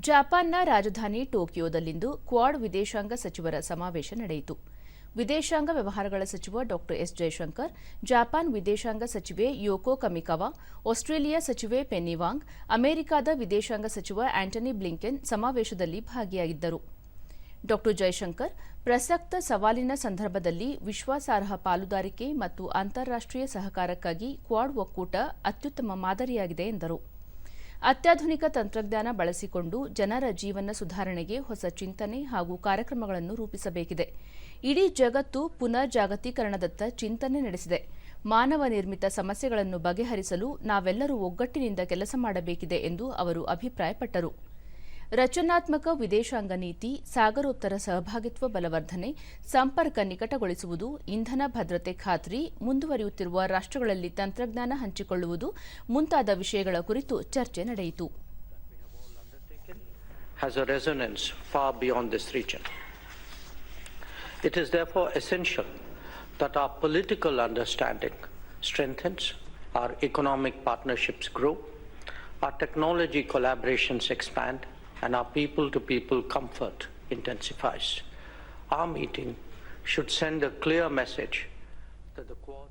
ಜಪಾನ್ನ ರಾಜಧಾನಿ ಟೋಕಿಯೋದಲ್ಲಿಂದು ಕ್ವಾಡ್ ವಿದೇಶಾಂಗ ಸಚಿವರ ಸಮಾವೇಶ ನಡೆಯಿತು. ವಿದೇಶಾಂಗ ವ್ಯವಹಾರಗಳ ಸಚಿವ ಡಾ. ಎಸ್. ಜಯಶಂಕರ್ ಜಪಾನ್ ವಿದೇಶಾಂಗ ಸಚಿವೆ ಯೋಕೋ ಕಮಿಕವಾ, ಆಸ್ಟ್ರೇಲಿಯಾ ಸಚಿವೆ ಪೆನ್ನಿವಾಂಗ್ ಅಮೆರಿಕದ ವಿದೇಶಾಂಗ ಸಚಿವ ಆಂಟನಿ ಬ್ಲಿಂಕೆನ್ ಸಮಾವೇಶದಲ್ಲಿ ಭಾಗಿಯಾಗಿದ್ದರು. ಡಾ. ಜಯಶಂಕರ್ ಪ್ರಸಕ್ತ ಸವಾಲಿನ ಸಂದರ್ಭದಲ್ಲಿ ವಿಶ್ವಾಸಾರ್ಹ ಪಾಲುದಾರಿಕೆ ಮತ್ತು ಅಂತಾರಾಷ್ಟೀಯ ಸಹಕಾರಕ್ಕಾಗಿ ಕ್ವಾಡ್ ಒಕ್ಕೂಟ ಅತ್ಯುತ್ತಮ ಮಾದರಿಯಾಗಿದೆ ಎಂದರು. ಅತ್ಯಾಧುನಿಕ ತಂತ್ರಜ್ಞಾನ ಬಳಸಿಕೊಂಡು ಜನರ ಜೀವನ ಸುಧಾರಣೆಗೆ ಹೊಸ ಚಿಂತನೆ ಹಾಗೂ ಕಾರ್ಯಕ್ರಮಗಳನ್ನು ರೂಪಿಸಬೇಕಿದೆ. ಇಡೀ ಜಗತ್ತು ಪುನರ್ ಜಾಗತೀಕರಣದತ್ತ ಚಿಂತನೆ ನಡೆಸಿದೆ. ಮಾನವ ನಿರ್ಮಿತ ಸಮಸ್ಯೆಗಳನ್ನು ಬಗೆಹರಿಸಲು ನಾವೆಲ್ಲರೂ ಒಗ್ಗಟ್ಟಿನಿಂದ ಕೆಲಸ ಮಾಡಬೇಕಿದೆ ಎಂದು ಅವರು ಅಭಿಪ್ರಾಯಪಟ್ಟರು. ರಚನಾತ್ಮಕ ವಿದೇಶಾಂಗ ನೀತಿ ಸಾಗರೋತ್ತರ ಸಹಭಾಗಿತ್ವ ಬಲವರ್ಧನೆ ಸಂಪರ್ಕ ನಿಕಟಗೊಳಿಸುವುದು ಇಂಧನ ಭದ್ರತೆ ಖಾತ್ರಿ ಮುಂದುವರಿಯುತ್ತಿರುವ ರಾಷ್ಟ್ರಗಳಲ್ಲಿ ತಂತ್ರಜ್ಞಾನ ಹಂಚಿಕೊಳ್ಳುವುದು ಮುಂತಾದ ವಿಷಯಗಳ ಕುರಿತು ಚರ್ಚೆ ನಡೆಯಿತು. Our economic partnerships grow, our technology collaborations expand, and our people to people comfort intensifies. Our meeting should send a clear message that the Quad